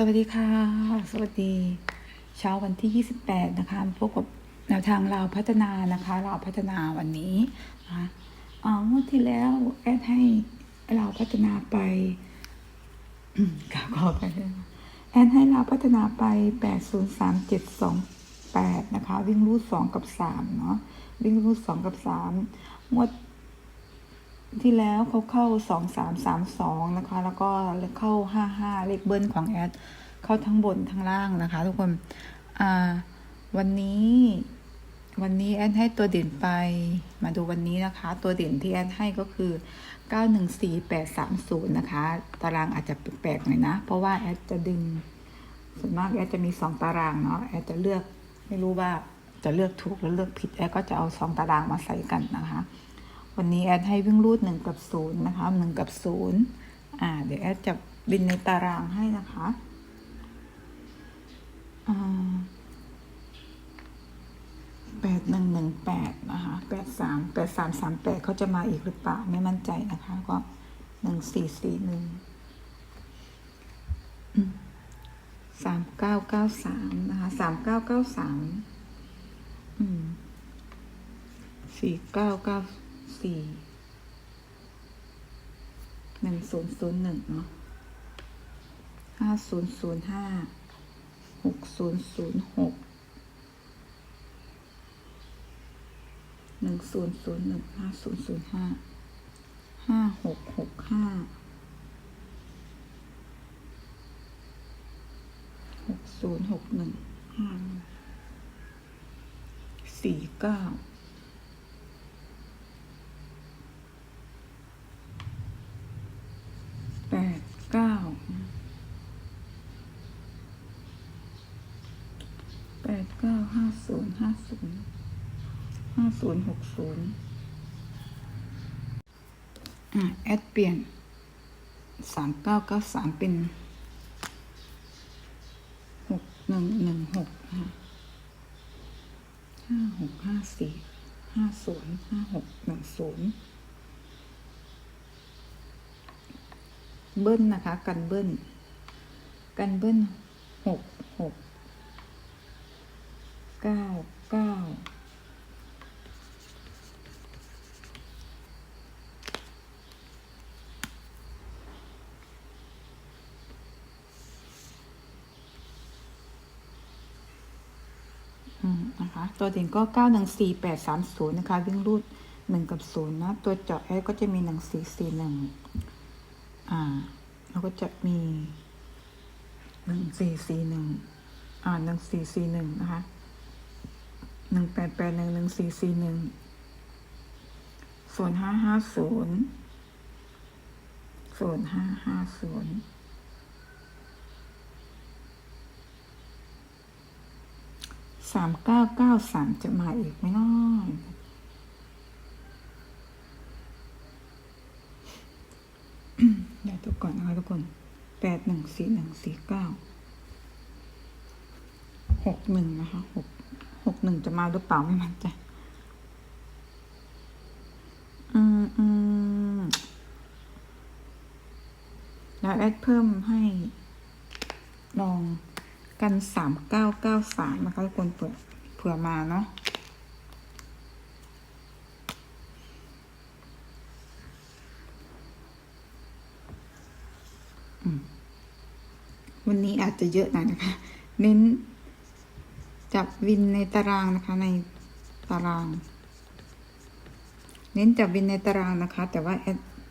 สวัสดีค่ะ สวัสดี เช้าวันที่ 28 นะคะพบกับแนวทางเราพัฒนานะคะเราพัฒนาวันนี้นะคะอ่างวดที่แล้วแอดให้เราพัฒนาไปอืมค่ะขอไปเลยแอดให้เราพัฒนาไป 803728 นะคะ วิ่งรูด2กับ3เนาะวิ่งรูด2กับ3งวด ที่แล้วเขาเข้าสองสามสามสองนะคะ แล้วก็เข้าห้าห้าเลขเบิ้ลของแอด เข้าทั้งบนทั้งล่างนะคะ ทุกคนวันนี้วันนี้แอดให้ตัวเด่นไปมาดูวันนี้นะคะ ตัวเด่นที่แอดให้ก็คือเก้าหนึ่งสี่แปดสามศูนย์นะคะ ตารางอาจจะแปลกๆหน่อยนะ เพราะว่าแอดจะดึง ส่วนมากแอดจะมีสองตารางเนาะแอดจะเลือกไม่รู้ว่าจะเลือกถูกหรือเลือกผิดแอดก็จะเอาสองตารางมาใส่กันนะคะ วันนี้แอดให้วิ่งรูดหนึ่งกับศูนย์นะคะหนึ่งกับศูนย์อ่าเดี๋ยวแอดจะบินในตารางให้นะคะแปดหนึ่งหนึ่งแปดนะคะแปดสามแปดสามสามแปดเขาจะมาอีกหรือเปล่าไม่มั่นใจนะคะก็หนึ่งสี่สี่หนึ่งสามเก้าเก้าสามนะคะสามเก้าเก้าสามสี่เก้าเก้า สี่หนึ่งศูนย์ศูนย์หนึ่งเนาะห้าศูนย์ศูนย์ห้าหกศูนย์ศูนย์หกหนึ่งศูนย์ศูนย์หนึ่งห้าศูนย์ศูนย์ห้าห้าหกหกห้าหกศูนย์หกหนึ่งห้าสี่เก้า แปดเก้าแปดเก้าห้าศูนย์ห้าศูนย์ ห้าศูนย์หกศูนย์อะแอดเปลี่ยนสามเก้าเก้าสามเป็นหกหนึ่งหนึ่งหกห้าห้าหกห้าสี่ห้าศูนย์ห้าหกหนึ่งศูนย์เบิ้ลนะคะ กันเบิ้ลกันเบิ้ลหกหกเก้าเก้า นะคะ ตัวเด่นก็เก้าหนึ่งสี่แปดสามศูนย์นะคะ วิ่งรูดหนึ่งกับศูนย์นะ ตัวเจาะแอร์ก็จะมีหนึ่งสี่สี่หนึ่งอ่า แล้วก็จะมีหนึ่งสี่สี่หนึ่งอ่าหนึ่งสี่สี่หนึ่งนะคะหนึ่งแปดแปดหนึ่งหนึ่งสี่สี่หนึ่งส่วนห้าห้าศูนย์ส่วนห้าห้าศูนย์ สามเก้าเก้าสามจะมาอีกไหมน้อยเดี๋ยวทุกก่อนนะคะทุกคนแปดหนึ่งสี่หนึ่งสี่เก้าหกหนึ่งนะคะหกหกหนึ่งจะมาหรือเปล่าไม่มั่นใจอืมอืมแล้วแอดเพิ่มให้ลอง กันสามเก้าเก้าสามนะคะทุกคนเผื่อเผื่อมาเนาะวันนี้อาจจะเยอะหน่อยนะคะ เน้นจับวินในตารางนะคะ ในตาราง เน้นจับวินในตารางนะคะ แต่ว่า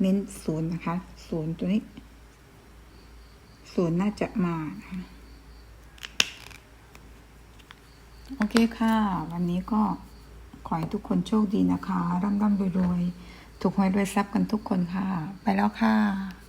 เน้นศูนย์นะคะศูนย์ตัวนี้ศูนย์น่าจะมานะคะ โอเคค่ะ วันนี้ก็ขอให้ทุกคนโชคดีนะคะ ร่ำร่ำรวยรวยๆถูกหวยรวยทรัพย์กันทุกคนค่ะ ไปแล้วค่ะ